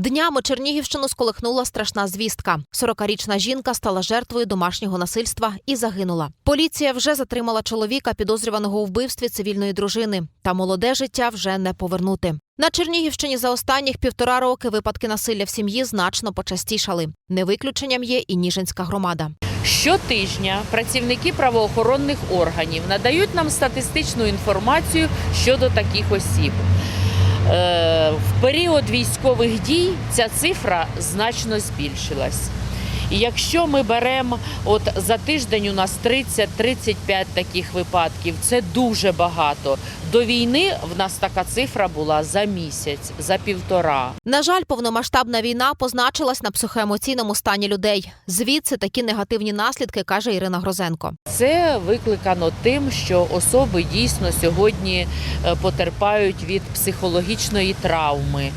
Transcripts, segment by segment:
Днями Чернігівщину сколихнула страшна звістка. 40-річна жінка стала жертвою домашнього насильства і загинула. Поліція вже затримала чоловіка, підозрюваного у вбивстві цивільної дружини. Та молоде життя вже не повернути. На Чернігівщині за останніх півтора роки випадки насилля в сім'ї значно почастішали. Не виключенням є і Ніжинська громада. Щотижня працівники правоохоронних органів надають нам статистичну інформацію щодо таких осіб. Період військових дій ця цифра значно збільшилась. І якщо ми беремо от за тиждень у нас 30-35 таких випадків, це дуже багато. До війни в нас така цифра була за місяць, за півтора. На жаль, повномасштабна війна позначилась на психоемоційному стані людей. Звідси такі негативні наслідки, каже Ірина Грозенко. Це викликано тим, що особи дійсно сьогодні е, потерпають від психологічної травми.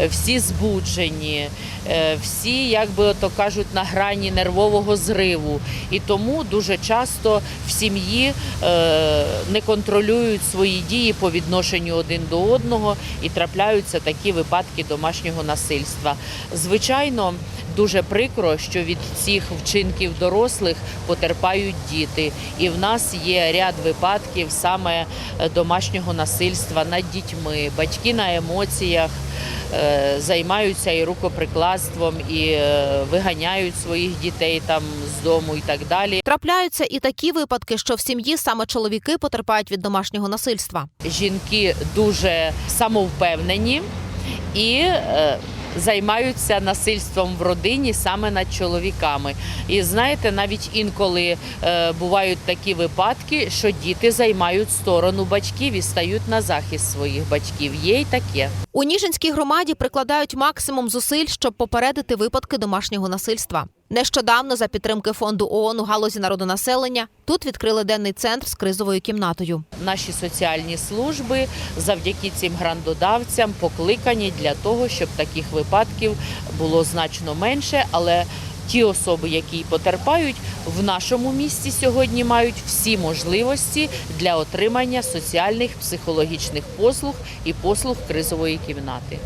Е, Всі збуджені, е, всі, як би то кажуть, на грані нервового зриву. І тому дуже часто в сім'ї е, не контролюють свої дії по відношенню один до одного і трапляються такі випадки домашнього насильства. Звичайно, дуже прикро, що від цих вчинків дорослих потерпають діти. І в нас є ряд випадків саме е, домашнього насильства над дітьми. Батьки на емоціях займаються і рукоприкладством, і е, виганяють своїх дітей там з дому і так далі. Трапляються і такі випадки, що в сім'ї саме чоловіки потерпають від домашнього насильства. Жінки дуже самовпевнені і е, займаються насильством в родині саме над чоловіками. І знаєте, навіть інколи е, бувають такі випадки, що діти займають сторону батьків і стають на захист своїх батьків. Є й таке. У Ніжинській громаді прикладають максимум зусиль, щоб попередити випадки домашнього насильства. Нещодавно за підтримки фонду ООН у галузі народонаселення тут відкрили денний центр з кризовою кімнатою. Наші соціальні служби завдяки цим грандодавцям покликані для того, щоб таких випадків було значно менше, але ті особи, які потерпають в нашому місті сьогодні, мають всі можливості для отримання соціальних психологічних послуг і послуг кризової кімнати.